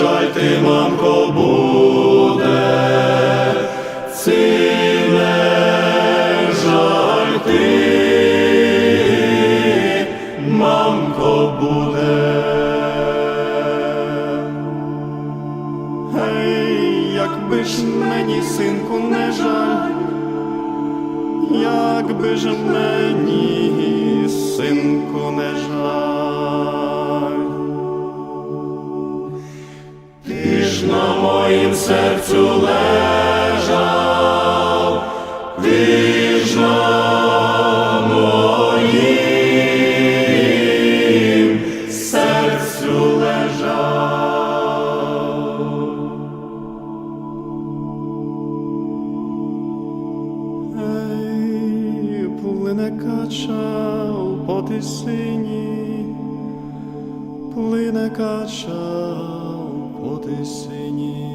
Жаль ти, мамко, буде, не жаль ти, мамко, буде. Гей, якби ж мені, синку, не жаль, якби ж мені, синку, не жаль. Моїм серцю лежав, на моїм серцю лежав. Ей, плине кача у потисині, плине кача у потисині.